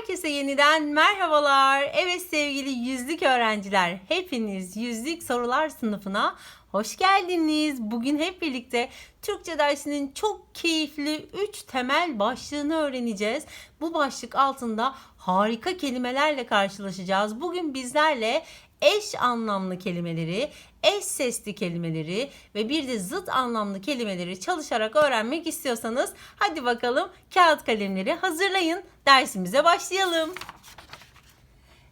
Herkese yeniden merhabalar. Evet sevgili yüzlük öğrenciler, hepiniz yüzlük sorular sınıfına hoş geldiniz. Bugün hep birlikte Türkçe dersinin çok keyifli 3 temel başlığını öğreneceğiz. Bu başlık altında harika kelimelerle karşılaşacağız. Bugün bizlerle eş anlamlı kelimeleri, eş sesli kelimeleri ve bir de zıt anlamlı kelimeleri çalışarak öğrenmek istiyorsanız hadi bakalım kağıt kalemleri hazırlayın. Dersimize başlayalım.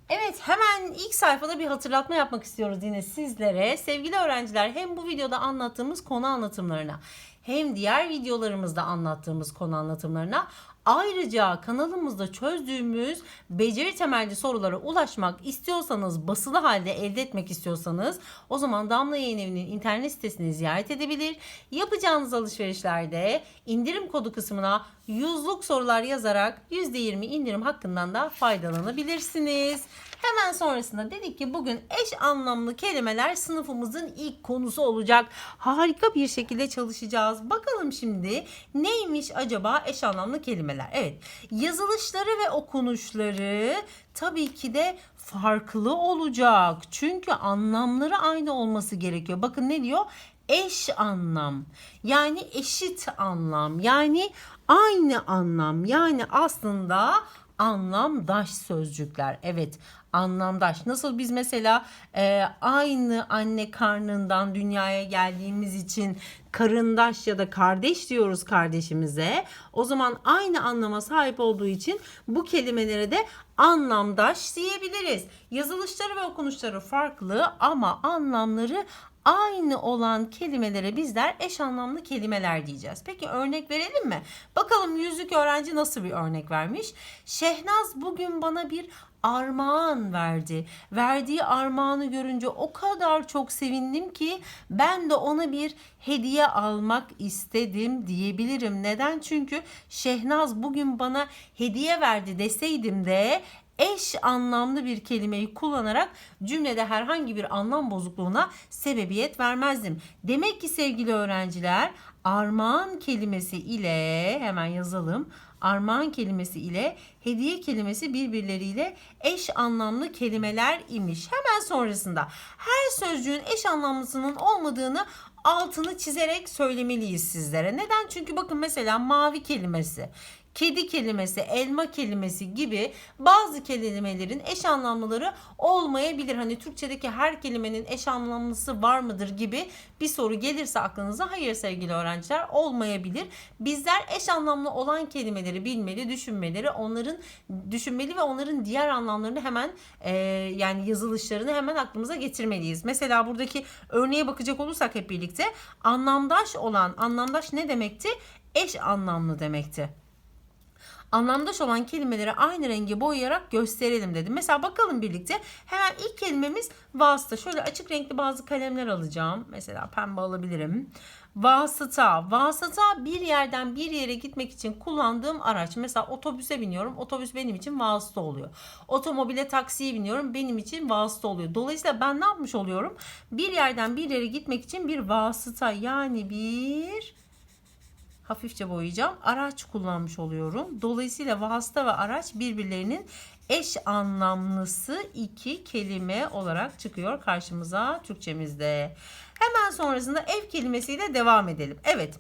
Evet hemen ilk sayfada bir hatırlatma yapmak istiyoruz yine sizlere. Sevgili öğrenciler hem bu videoda anlattığımız konu anlatımlarına hem diğer videolarımızda anlattığımız konu anlatımlarına Ayrıca kanalımızda çözdüğümüz beceri temelli sorulara ulaşmak istiyorsanız, basılı halde elde etmek istiyorsanız o zaman Damla Yayın Evi'nin internet sitesini ziyaret edebilir. Yapacağınız alışverişlerde indirim kodu kısmına yüzlük sorular yazarak %20 indirim hakkından da faydalanabilirsiniz. Hemen sonrasında dedik ki bugün eş anlamlı kelimeler sınıfımızın ilk konusu olacak. Harika bir şekilde çalışacağız. Bakalım şimdi neymiş acaba eş anlamlı kelimeler? Evet yazılışları ve okunuşları tabii ki de farklı olacak. Çünkü anlamları aynı olması gerekiyor. Bakın ne diyor? Eş anlam yani eşit anlam yani aynı anlam yani aslında anlamdaş sözcükler. Evet anlamdaş. Nasıl biz mesela e, aynı anne karnından dünyaya geldiğimiz için karındaş ya da kardeş diyoruz kardeşimize. O zaman aynı anlama sahip olduğu için bu kelimelere de anlamdaş diyebiliriz. Yazılışları ve okunuşları farklı ama anlamları aynı olan kelimelere bizler eş anlamlı kelimeler diyeceğiz. Peki örnek verelim mi? Bakalım yüzlük öğrenci nasıl bir örnek vermiş? Şehnaz bugün bana bir armağan verdi. Verdiği armağanı görünce o kadar çok sevindim ki ben de ona bir hediye almak istedim diyebilirim. Neden? Çünkü Şehnaz bugün bana hediye verdi deseydim de eş anlamlı bir kelimeyi kullanarak cümlede herhangi bir anlam bozukluğuna sebebiyet vermezdim. Demek ki sevgili öğrenciler armağan kelimesi ile hemen yazalım. Armağan kelimesi ile hediye kelimesi birbirleriyle eş anlamlı kelimeler imiş. Hemen sonrasında her sözcüğün eş anlamlısının olmadığını altını çizerek söylemeliyiz sizlere. Neden? Çünkü bakın mesela mavi kelimesi kedi kelimesi, elma kelimesi gibi bazı kelimelerin eş anlamlıları olmayabilir. Hani Türkçedeki her kelimenin eş anlamlısı var mıdır gibi bir soru gelirse aklınıza hayır sevgili öğrenciler olmayabilir. Bizler eş anlamlı olan kelimeleri bilmeli, düşünmeleri, onların düşünmeli ve onların diğer anlamlarını hemen e, yani yazılışlarını hemen aklımıza getirmeliyiz. Mesela buradaki örneğe bakacak olursak hep birlikte anlamdaş olan anlamdaş ne demekti? Eş anlamlı demekti anlamdaş olan kelimeleri aynı rengi boyayarak gösterelim dedim. Mesela bakalım birlikte. Hemen ilk kelimemiz vasıta. Şöyle açık renkli bazı kalemler alacağım. Mesela pembe alabilirim. Vasıta. Vasıta bir yerden bir yere gitmek için kullandığım araç. Mesela otobüse biniyorum. Otobüs benim için vasıta oluyor. Otomobile taksiye biniyorum. Benim için vasıta oluyor. Dolayısıyla ben ne yapmış oluyorum? Bir yerden bir yere gitmek için bir vasıta yani bir hafifçe boyayacağım. Araç kullanmış oluyorum. Dolayısıyla vasıta ve araç birbirlerinin eş anlamlısı iki kelime olarak çıkıyor karşımıza Türkçemizde. Hemen sonrasında ev kelimesiyle devam edelim. Evet.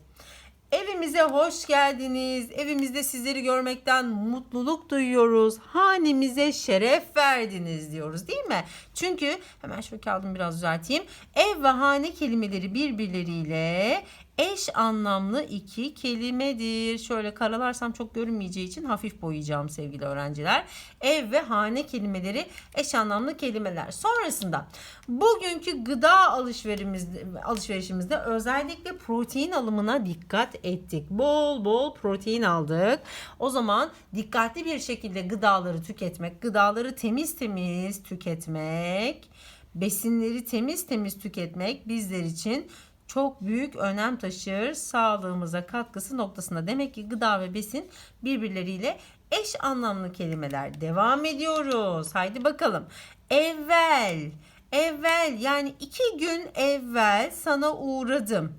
Evimize hoş geldiniz. Evimizde sizleri görmekten mutluluk duyuyoruz. Hanemize şeref verdiniz diyoruz değil mi? Çünkü hemen şu kağıdımı biraz düzelteyim. Ev ve hane kelimeleri birbirleriyle eş anlamlı iki kelimedir. Şöyle karalarsam çok görünmeyeceği için hafif boyayacağım sevgili öğrenciler. Ev ve hane kelimeleri eş anlamlı kelimeler. Sonrasında bugünkü gıda alışverişimizde, alışverişimizde özellikle protein alımına dikkat ettik. Bol bol protein aldık. O zaman dikkatli bir şekilde gıdaları tüketmek, gıdaları temiz temiz tüketmek, besinleri temiz temiz tüketmek bizler için çok büyük önem taşır sağlığımıza katkısı noktasında. Demek ki gıda ve besin birbirleriyle eş anlamlı kelimeler. Devam ediyoruz. Haydi bakalım. Evvel, evvel yani iki gün evvel sana uğradım.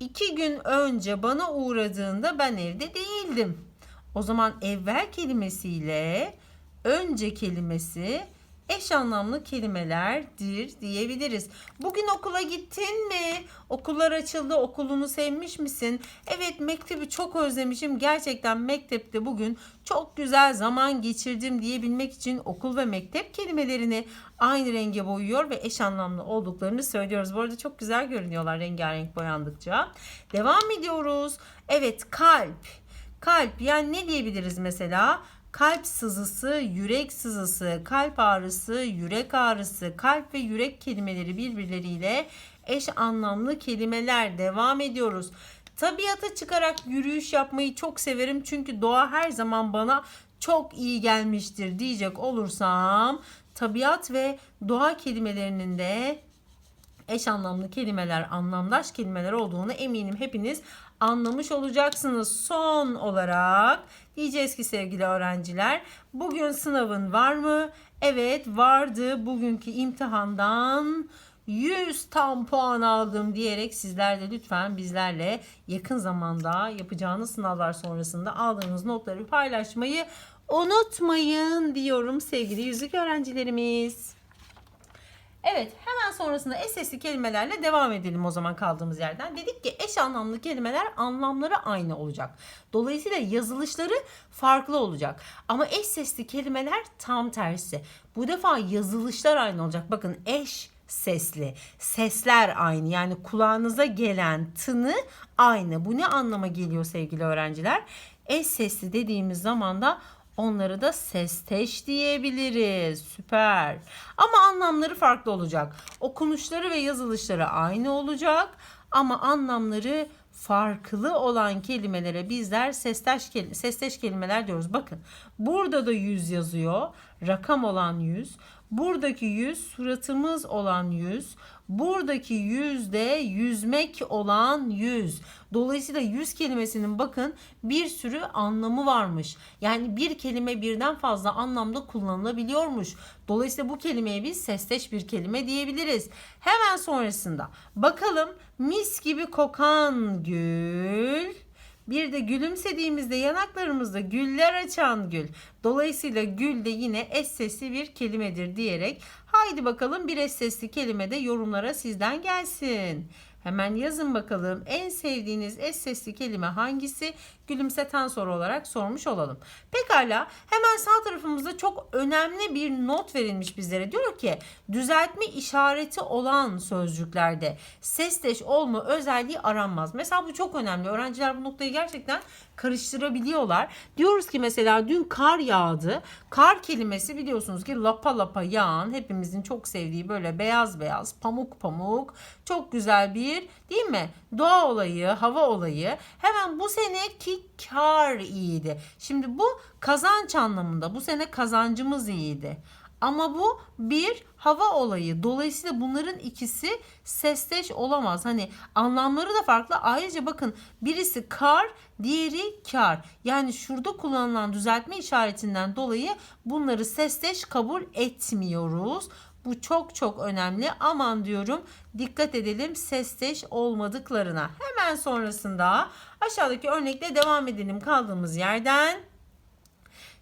İki gün önce bana uğradığında ben evde değildim. O zaman evvel kelimesiyle önce kelimesi eş anlamlı kelimelerdir diyebiliriz. Bugün okula gittin mi? Okullar açıldı. Okulunu sevmiş misin? Evet mektebi çok özlemişim. Gerçekten mektepte bugün çok güzel zaman geçirdim diyebilmek için okul ve mektep kelimelerini aynı renge boyuyor ve eş anlamlı olduklarını söylüyoruz. Bu arada çok güzel görünüyorlar rengarenk boyandıkça. Devam ediyoruz. Evet kalp. Kalp yani ne diyebiliriz mesela? Kalp sızısı, yürek sızısı, kalp ağrısı, yürek ağrısı, kalp ve yürek kelimeleri birbirleriyle eş anlamlı kelimeler. Devam ediyoruz. Tabiata çıkarak yürüyüş yapmayı çok severim çünkü doğa her zaman bana çok iyi gelmiştir diyecek olursam tabiat ve doğa kelimelerinin de eş anlamlı kelimeler, anlamdaş kelimeler olduğunu eminim hepiniz anlamış olacaksınız. Son olarak diyeceğiz ki sevgili öğrenciler, bugün sınavın var mı? Evet vardı. Bugünkü imtihandan 100 tam puan aldım diyerek sizler de lütfen bizlerle yakın zamanda yapacağınız sınavlar sonrasında aldığınız notları paylaşmayı unutmayın diyorum sevgili yüzük öğrencilerimiz. Evet hemen sonrasında es sesli kelimelerle devam edelim o zaman kaldığımız yerden. Dedik ki eş anlamlı kelimeler anlamları aynı olacak. Dolayısıyla yazılışları farklı olacak. Ama eş sesli kelimeler tam tersi. Bu defa yazılışlar aynı olacak. Bakın eş sesli. Sesler aynı. Yani kulağınıza gelen tını aynı. Bu ne anlama geliyor sevgili öğrenciler? Eş sesli dediğimiz zaman da Onları da sesteş diyebiliriz. Süper. Ama anlamları farklı olacak. Okunuşları ve yazılışları aynı olacak ama anlamları farklı olan kelimelere bizler sesteş, sesteş kelimeler diyoruz. Bakın burada da yüz yazıyor. Rakam olan yüz. Buradaki yüz suratımız olan yüz. Buradaki yüz de yüzmek olan yüz. Dolayısıyla yüz kelimesinin bakın bir sürü anlamı varmış. Yani bir kelime birden fazla anlamda kullanılabiliyormuş. Dolayısıyla bu kelimeye biz sesteş bir kelime diyebiliriz. Hemen sonrasında bakalım mis gibi kokan gül bir de gülümsediğimizde yanaklarımızda güller açan gül. Dolayısıyla gül de es sesli bir kelimedir diyerek haydi bakalım bir es sesli kelime de yorumlara sizden gelsin. Hemen yazın bakalım en sevdiğiniz es sesli kelime hangisi? Gülümseten soru olarak sormuş olalım. Pekala hemen sağ tarafımızda çok önemli bir not verilmiş bizlere. Diyor ki düzeltme işareti olan sözcüklerde sesleş olma özelliği aranmaz. Mesela bu çok önemli. Öğrenciler bu noktayı gerçekten karıştırabiliyorlar. Diyoruz ki mesela dün kar yağdı. Kar kelimesi biliyorsunuz ki lapa lapa yağan hepimizin çok sevdiği böyle beyaz beyaz pamuk pamuk çok güzel bir değil mi? Doğa olayı, hava olayı. Hemen bu seneki kar iyiydi. Şimdi bu kazanç anlamında. Bu sene kazancımız iyiydi. Ama bu bir hava olayı. Dolayısıyla bunların ikisi sesteş olamaz. Hani anlamları da farklı. Ayrıca bakın birisi kar, diğeri kar. Yani şurada kullanılan düzeltme işaretinden dolayı bunları sesteş kabul etmiyoruz. Bu çok çok önemli. Aman diyorum dikkat edelim sesteş olmadıklarına. Hemen sonrasında aşağıdaki örnekle devam edelim kaldığımız yerden.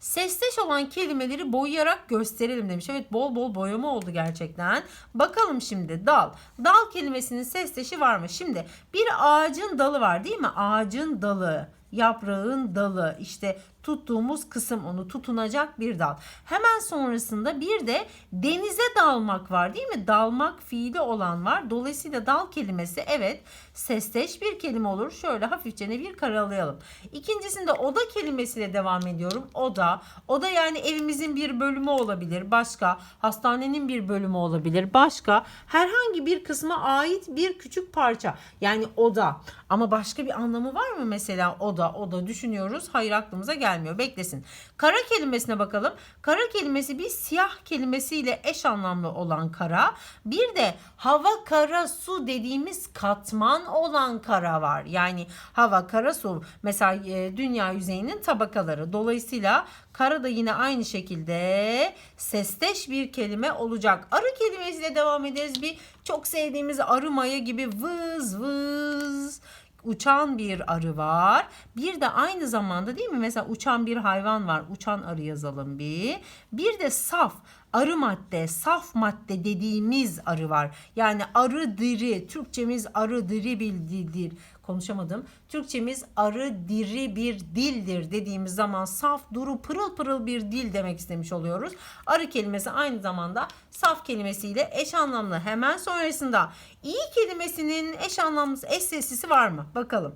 Sesteş olan kelimeleri boyayarak gösterelim demiş. Evet bol bol boyama oldu gerçekten. Bakalım şimdi dal. Dal kelimesinin sesteşi var mı? Şimdi bir ağacın dalı var değil mi? Ağacın dalı yaprağın dalı işte tuttuğumuz kısım onu tutunacak bir dal. Hemen sonrasında bir de denize dalmak var değil mi? Dalmak fiili olan var. Dolayısıyla dal kelimesi evet sesteş bir kelime olur. Şöyle hafifçe bir karalayalım. İkincisinde oda kelimesiyle devam ediyorum. Oda. Oda yani evimizin bir bölümü olabilir. Başka hastanenin bir bölümü olabilir. Başka herhangi bir kısma ait bir küçük parça. Yani oda. Ama başka bir anlamı var mı mesela oda? Oda düşünüyoruz. Hayır aklımıza gel gelmiyor. Beklesin. Kara kelimesine bakalım. Kara kelimesi bir siyah kelimesiyle eş anlamlı olan kara. Bir de hava kara su dediğimiz katman olan kara var. Yani hava kara su mesela e, dünya yüzeyinin tabakaları. Dolayısıyla kara da yine aynı şekilde sesteş bir kelime olacak. Arı kelimesiyle devam ederiz. Bir çok sevdiğimiz arı maya gibi vız vız uçan bir arı var. Bir de aynı zamanda değil mi? Mesela uçan bir hayvan var. Uçan arı yazalım bir. Bir de saf arı madde, saf madde dediğimiz arı var. Yani arı diri. Türkçemiz arı diri bir dildir. Konuşamadım. Türkçemiz arı diri bir dildir dediğimiz zaman saf, duru, pırıl pırıl bir dil demek istemiş oluyoruz. Arı kelimesi aynı zamanda saf kelimesiyle eş anlamlı. Hemen sonrasında iyi kelimesinin eş anlamlısı, eş seslisi var mı? Bakalım.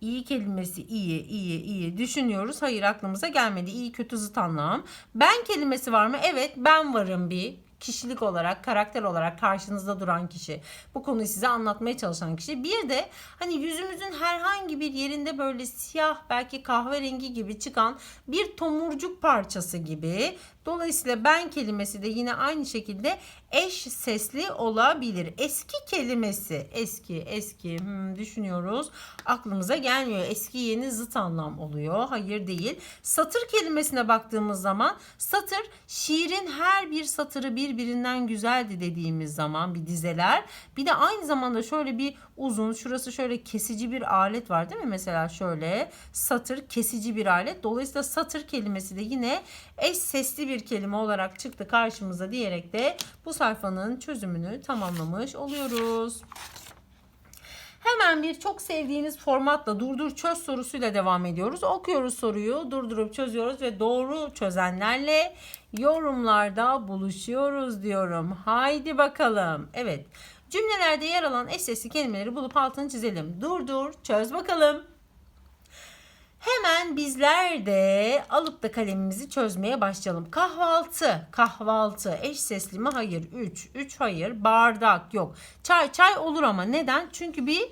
İyi kelimesi iyi, iyi, iyi düşünüyoruz. Hayır aklımıza gelmedi. İyi kötü zıt anlam. Ben kelimesi var mı? Evet ben varım bir kişilik olarak, karakter olarak karşınızda duran kişi. Bu konuyu size anlatmaya çalışan kişi. Bir de hani yüzümüzün herhangi bir yerinde böyle siyah belki kahverengi gibi çıkan bir tomurcuk parçası gibi. Dolayısıyla ben kelimesi de yine aynı şekilde eş sesli olabilir. Eski kelimesi eski eski hmm, düşünüyoruz. Aklımıza gelmiyor. Eski yeni zıt anlam oluyor. Hayır değil. Satır kelimesine baktığımız zaman satır şiirin her bir satırı birbirinden güzeldi dediğimiz zaman bir dizeler. Bir de aynı zamanda şöyle bir uzun şurası şöyle kesici bir alet var değil mi? Mesela şöyle satır kesici bir alet. Dolayısıyla satır kelimesi de yine eş sesli bir kelime olarak çıktı karşımıza diyerek de bu sayfanın çözümünü tamamlamış oluyoruz. Hemen bir çok sevdiğiniz formatla durdur çöz sorusuyla devam ediyoruz. Okuyoruz soruyu, durdurup çözüyoruz ve doğru çözenlerle yorumlarda buluşuyoruz diyorum. Haydi bakalım. Evet. Cümlelerde yer alan eş sesli kelimeleri bulup altını çizelim. Durdur, çöz bakalım. Hemen bizler de alıp da kalemimizi çözmeye başlayalım. Kahvaltı, kahvaltı eş sesli mi? Hayır. 3, 3 hayır. Bardak yok. Çay, çay olur ama neden? Çünkü bir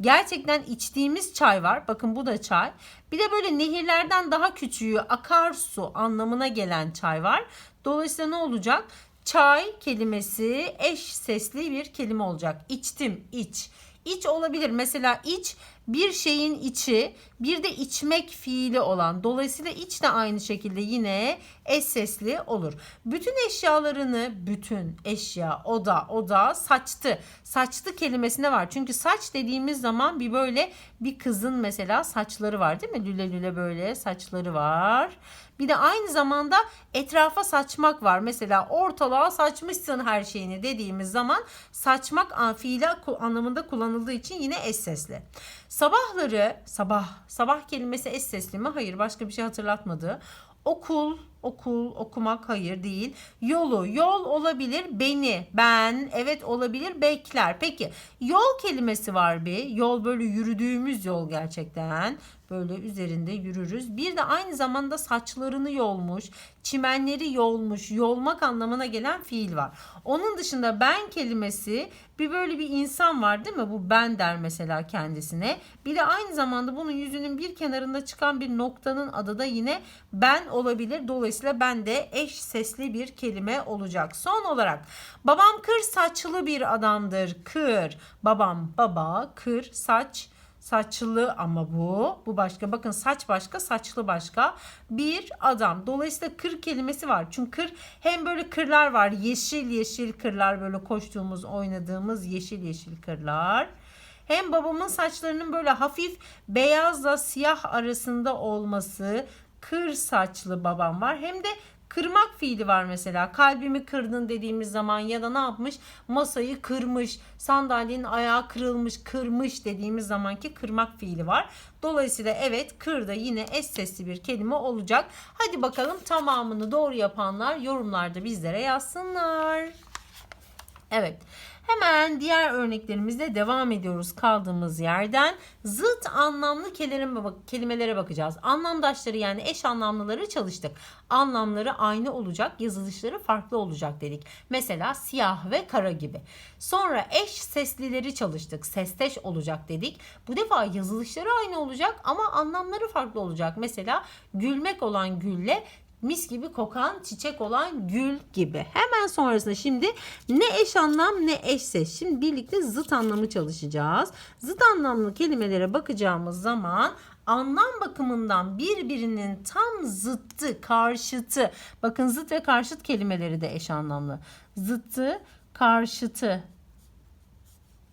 gerçekten içtiğimiz çay var. Bakın bu da çay. Bir de böyle nehirlerden daha küçüğü akarsu anlamına gelen çay var. Dolayısıyla ne olacak? Çay kelimesi eş sesli bir kelime olacak. İçtim, iç. İç olabilir. Mesela iç bir şeyin içi bir de içmek fiili olan. Dolayısıyla iç de aynı şekilde yine eş sesli olur. Bütün eşyalarını bütün eşya oda oda saçtı. Saçtı kelimesine var. Çünkü saç dediğimiz zaman bir böyle bir kızın mesela saçları var değil mi? Lüle lüle böyle saçları var. Bir de aynı zamanda etrafa saçmak var. Mesela ortalığa saçmışsın her şeyini dediğimiz zaman saçmak fiili anlamında kullanıldığı için yine eş sesli. Sabahları sabah sabah kelimesi eş sesli mi? Hayır başka bir şey hatırlatmadı. Okul, okul, okumak hayır değil. Yolu, yol olabilir. Beni, ben, evet olabilir. Bekler. Peki yol kelimesi var bir. Yol böyle yürüdüğümüz yol gerçekten. Böyle üzerinde yürürüz. Bir de aynı zamanda saçlarını yolmuş, çimenleri yolmuş, yolmak anlamına gelen fiil var. Onun dışında ben kelimesi bir böyle bir insan var değil mi? Bu ben der mesela kendisine. Bir de aynı zamanda bunun yüzünün bir kenarında çıkan bir noktanın adı da yine ben olabilir. Dolayısıyla ben de eş sesli bir kelime olacak. Son olarak babam kır saçlı bir adamdır. Kır. Babam baba kır saç saçlı ama bu. Bu başka. Bakın saç başka, saçlı başka. Bir adam. Dolayısıyla kır kelimesi var. Çünkü kır hem böyle kırlar var. Yeşil yeşil kırlar böyle koştuğumuz, oynadığımız yeşil yeşil kırlar. Hem babamın saçlarının böyle hafif beyazla siyah arasında olması, kır saçlı babam var. Hem de Kırmak fiili var mesela. Kalbimi kırdın dediğimiz zaman ya da ne yapmış? Masayı kırmış, sandalyenin ayağı kırılmış, kırmış dediğimiz zamanki kırmak fiili var. Dolayısıyla evet kır da yine eş sesli bir kelime olacak. Hadi bakalım tamamını doğru yapanlar yorumlarda bizlere yazsınlar. Evet. Hemen diğer örneklerimizle devam ediyoruz kaldığımız yerden. Zıt anlamlı kelimelere bakacağız. Anlamdaşları yani eş anlamlıları çalıştık. Anlamları aynı olacak, yazılışları farklı olacak dedik. Mesela siyah ve kara gibi. Sonra eş seslileri çalıştık. Sesteş olacak dedik. Bu defa yazılışları aynı olacak ama anlamları farklı olacak. Mesela gülmek olan gülle mis gibi kokan çiçek olan gül gibi. Hemen sonrasında şimdi ne eş anlam ne eş ses. Şimdi birlikte zıt anlamı çalışacağız. Zıt anlamlı kelimelere bakacağımız zaman anlam bakımından birbirinin tam zıttı, karşıtı. Bakın zıt ve karşıt kelimeleri de eş anlamlı. Zıttı, karşıtı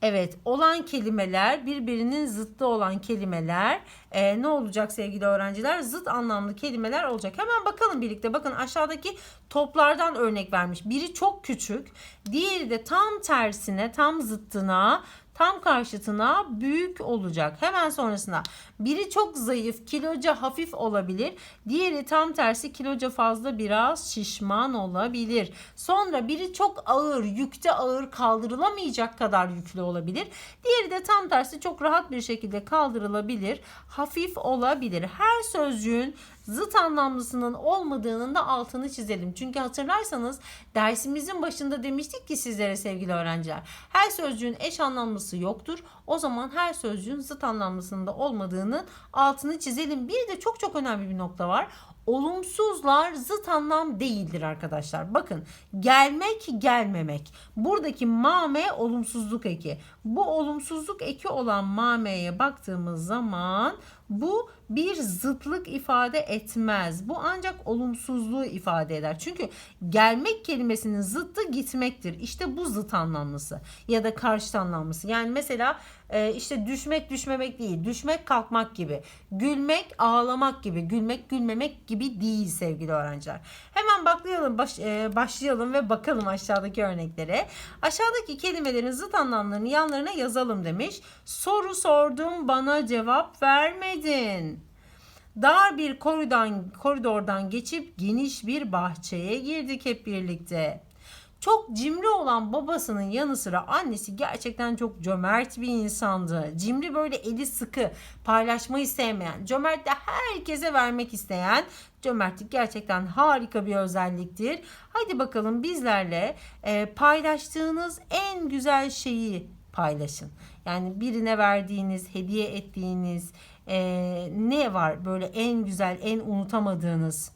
Evet, olan kelimeler birbirinin zıttı olan kelimeler e, ne olacak sevgili öğrenciler? Zıt anlamlı kelimeler olacak. Hemen bakalım birlikte. Bakın aşağıdaki toplardan örnek vermiş. Biri çok küçük, diğeri de tam tersine, tam zıttına tam karşıtına büyük olacak. Hemen sonrasında biri çok zayıf, kiloca hafif olabilir. Diğeri tam tersi kiloca fazla biraz şişman olabilir. Sonra biri çok ağır, yükte ağır kaldırılamayacak kadar yüklü olabilir. Diğeri de tam tersi çok rahat bir şekilde kaldırılabilir, hafif olabilir. Her sözcüğün zıt anlamlısının olmadığının da altını çizelim. Çünkü hatırlarsanız dersimizin başında demiştik ki sizlere sevgili öğrenciler. Her sözcüğün eş anlamlısı yoktur. O zaman her sözcüğün zıt anlamlısında olmadığının altını çizelim. Bir de çok çok önemli bir nokta var. Olumsuzlar zıt anlam değildir arkadaşlar. Bakın gelmek gelmemek. Buradaki mame olumsuzluk eki. Bu olumsuzluk eki olan mameye baktığımız zaman bu bir zıtlık ifade etmez. Bu ancak olumsuzluğu ifade eder. Çünkü gelmek kelimesinin zıttı gitmektir. İşte bu zıt anlamlısı ya da karşıt anlamlısı. Yani mesela e, işte düşmek düşmemek değil. Düşmek kalkmak gibi. Gülmek ağlamak gibi. Gülmek gülmemek gibi değil sevgili öğrenciler. Hemen baklayalım, baş, e, başlayalım ve bakalım aşağıdaki örneklere. Aşağıdaki kelimelerin zıt anlamlarını yanlarına yazalım demiş. Soru sordum bana cevap vermedin. Dar bir koridordan, koridordan geçip geniş bir bahçeye girdik hep birlikte. Çok cimri olan babasının yanı sıra annesi gerçekten çok cömert bir insandı. Cimri böyle eli sıkı, paylaşmayı sevmeyen, cömert de herkese vermek isteyen, cömertlik gerçekten harika bir özelliktir. Haydi bakalım bizlerle e, paylaştığınız en güzel şeyi paylaşın. Yani birine verdiğiniz, hediye ettiğiniz e, ne var böyle en güzel, en unutamadığınız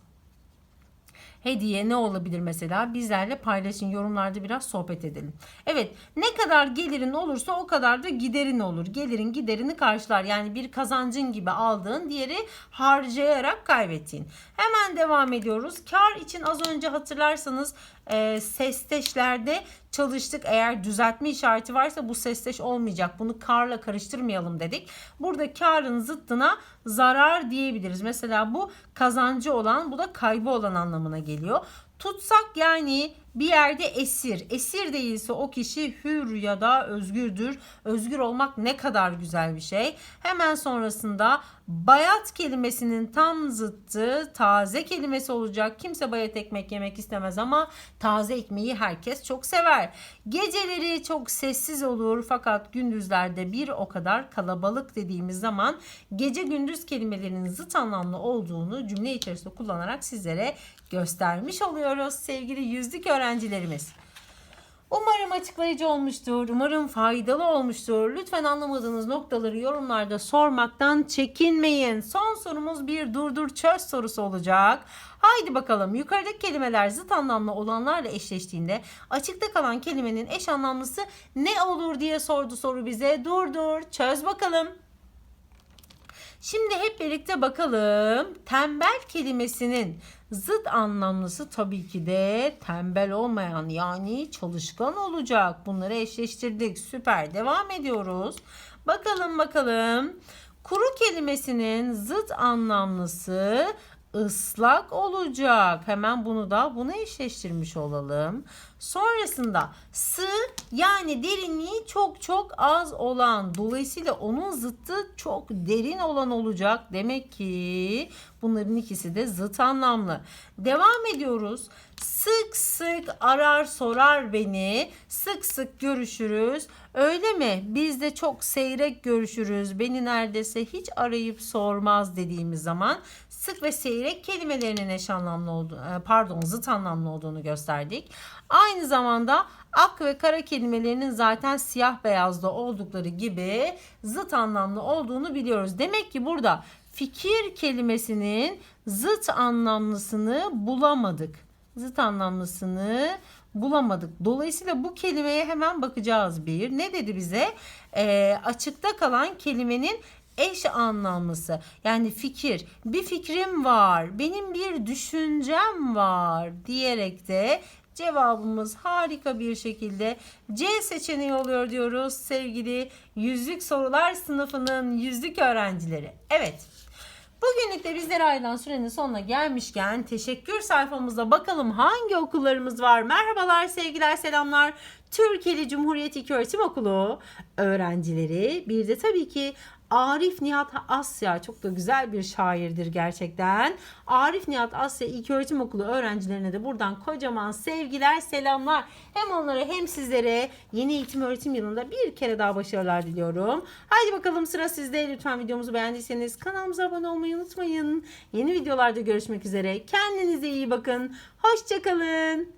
hediye ne olabilir mesela? Bizlerle paylaşın. Yorumlarda biraz sohbet edelim. Evet ne kadar gelirin olursa o kadar da giderin olur. Gelirin giderini karşılar. Yani bir kazancın gibi aldığın diğeri harcayarak kaybettiğin. Hemen devam ediyoruz. Kar için az önce hatırlarsanız e, sesteşlerde çalıştık. Eğer düzeltme işareti varsa bu sesteş olmayacak. Bunu karla karıştırmayalım dedik. Burada karın zıttına zarar diyebiliriz. Mesela bu kazancı olan bu da kaybı olan anlamına geliyor. Tutsak yani bir yerde esir. Esir değilse o kişi hür ya da özgürdür. Özgür olmak ne kadar güzel bir şey. Hemen sonrasında bayat kelimesinin tam zıttı taze kelimesi olacak. Kimse bayat ekmek yemek istemez ama taze ekmeği herkes çok sever. Geceleri çok sessiz olur fakat gündüzlerde bir o kadar kalabalık dediğimiz zaman gece gündüz kelimelerinin zıt anlamlı olduğunu cümle içerisinde kullanarak sizlere göstermiş oluyoruz sevgili yüzlük öğrencilerimiz. Umarım açıklayıcı olmuştur. Umarım faydalı olmuştur. Lütfen anlamadığınız noktaları yorumlarda sormaktan çekinmeyin. Son sorumuz bir durdur çöz sorusu olacak. Haydi bakalım yukarıdaki kelimeler zıt anlamlı olanlarla eşleştiğinde açıkta kalan kelimenin eş anlamlısı ne olur diye sordu soru bize. Durdur çöz bakalım. Şimdi hep birlikte bakalım. Tembel kelimesinin zıt anlamlısı tabii ki de tembel olmayan yani çalışkan olacak. Bunları eşleştirdik. Süper. Devam ediyoruz. Bakalım bakalım. Kuru kelimesinin zıt anlamlısı ıslak olacak. Hemen bunu da buna eşleştirmiş olalım. Sonrasında sı yani derinliği çok çok az olan dolayısıyla onun zıttı çok derin olan olacak. Demek ki bunların ikisi de zıt anlamlı. Devam ediyoruz. Sık sık arar sorar beni. Sık sık görüşürüz. Öyle mi? Biz de çok seyrek görüşürüz. Beni neredeyse hiç arayıp sormaz dediğimiz zaman sık ve seyrek kelimelerinin eş anlamlı olduğunu, pardon zıt anlamlı olduğunu gösterdik. Aynı zamanda ak ve kara kelimelerinin zaten siyah beyazda oldukları gibi zıt anlamlı olduğunu biliyoruz. Demek ki burada fikir kelimesinin zıt anlamlısını bulamadık. Zıt anlamlısını bulamadık. Dolayısıyla bu kelimeye hemen bakacağız bir. Ne dedi bize? E, açıkta kalan kelimenin eş anlamlısı. Yani fikir. Bir fikrim var. Benim bir düşüncem var diyerek de Cevabımız harika bir şekilde C seçeneği oluyor diyoruz sevgili yüzlük sorular sınıfının yüzlük öğrencileri. Evet. Bugünlük de bizlere ayrılan sürenin sonuna gelmişken teşekkür sayfamıza bakalım hangi okullarımız var. Merhabalar, sevgiler, selamlar. Türkiye'li Cumhuriyet İlköğretim Okulu öğrencileri. Bir de tabii ki Arif Nihat Asya çok da güzel bir şairdir gerçekten. Arif Nihat Asya İlköğretim Okulu öğrencilerine de buradan kocaman sevgiler, selamlar. Hem onlara hem sizlere yeni eğitim öğretim yılında bir kere daha başarılar diliyorum. Haydi bakalım sıra sizde. Lütfen videomuzu beğendiyseniz kanalımıza abone olmayı unutmayın. Yeni videolarda görüşmek üzere. Kendinize iyi bakın. Hoşçakalın.